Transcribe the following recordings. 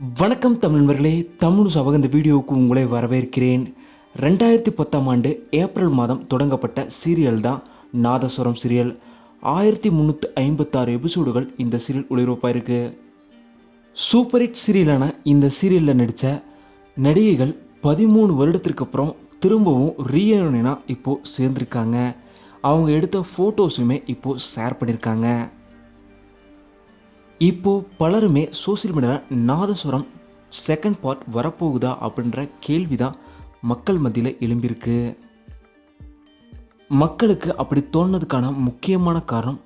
வணக்கம் தமிழ்வர்களே தமிழ் சபக இந்த வீடியோவுக்கு உங்களை வரவேற்கிறேன். ரெண்டாயிரத்தி பத்தாம் ஆண்டு ஏப்ரல் மாதம் தொடங்கப்பட்ட சீரியல் தான் நாதஸ்வரம் சீரியல். ஆயிரத்தி முந்நூற்றி ஐம்பத்தாறு எபிசோடுகள் இந்த சீரியல் ஒளிபரப்பாயிருக்கு. சூப்பர் ஹிட் சீரியலான இந்த சீரியலில் நடித்த நடிகைகள் பதிமூணு வருடத்திற்கு அப்புறம் திரும்பவும் ரீயூனியனாக இப்போது சேர்ந்துருக்காங்க. அவங்க எடுத்த ஃபோட்டோஸுமே இப்போது ஷேர் பண்ணியிருக்காங்க. இப்போ பலருமே சோசியல் மீடியாவில் நாதஸ்வரம் செகண்ட் பார்ட் வரப்போகுதா அப்படின்ற கேள்வி தான் மக்கள் மத்தியில் எழும்பியிருக்கு. மக்களுக்கு அப்படி தோணுனதுக்கான முக்கியமான காரணம்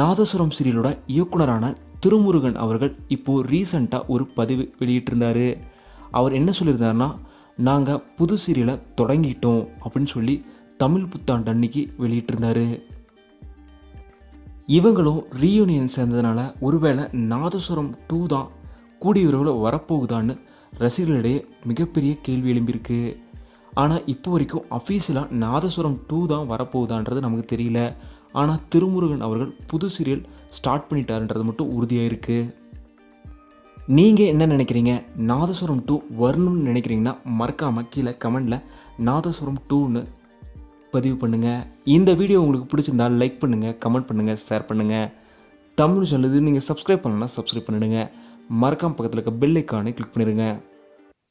நாதஸ்வரம் சீரியலோட இயக்குனரான திருமுருகன் அவர்கள் இப்போது ரீசண்டாக ஒரு பதிவு வெளியிட்டிருந்தார். அவர் என்ன சொல்லியிருந்தாருன்னா நாங்கள் புது சீரியலை தொடங்கிட்டோம் அப்படின்னு சொல்லி தமிழ் புத்தாண்டு அன்னைக்கு வெளியிட்டிருந்தாரு. இவங்களும் ரீயூனியன் சேர்ந்ததுனால ஒருவேளை நாதஸ்வரம் டூ தான் கூடிய விரைவில் வரப்போகுதான்னு ரசிகர்களிடையே மிகப்பெரிய கேள்வி எழும்பியிருக்கு. ஆனால் இப்போ வரைக்கும் அஃபீஷியலாக நாதஸ்வரம் டூ தான் வரப்போகுதான்றது நமக்கு தெரியல. ஆனால் திருமுருகன் அவர்கள் புது சீரியல் ஸ்டார்ட் பண்ணிட்டாருன்றது மட்டும் உறுதியாக இருக்குது நீங்கள் என்ன நினைக்கிறீங்க? நாதஸ்வரம் டூ வரணும்னு நினைக்கிறீங்கன்னா மறக்காமல் கீழே கமெண்டில் நாதஸ்வரம் டூன்னு பதிவு பண்ணுங்கள் இந்த வீடியோ உங்களுக்கு பிடிச்சிருந்தா லைக் பண்ணுங்கள் கமெண்ட் பண்ணுங்கள் ஷேர் பண்ணுங்கள் தமிழ் சொல்லுது நீங்கள் சப்ஸ்கிரைப் பண்ணலன்னா சப்ஸ்கிரைப் பண்ணிடுங்க. மறக்காம பக்கத்தில் இருக்க பெல் ஐக்கானை கிளிக் பண்ணிடுங்க.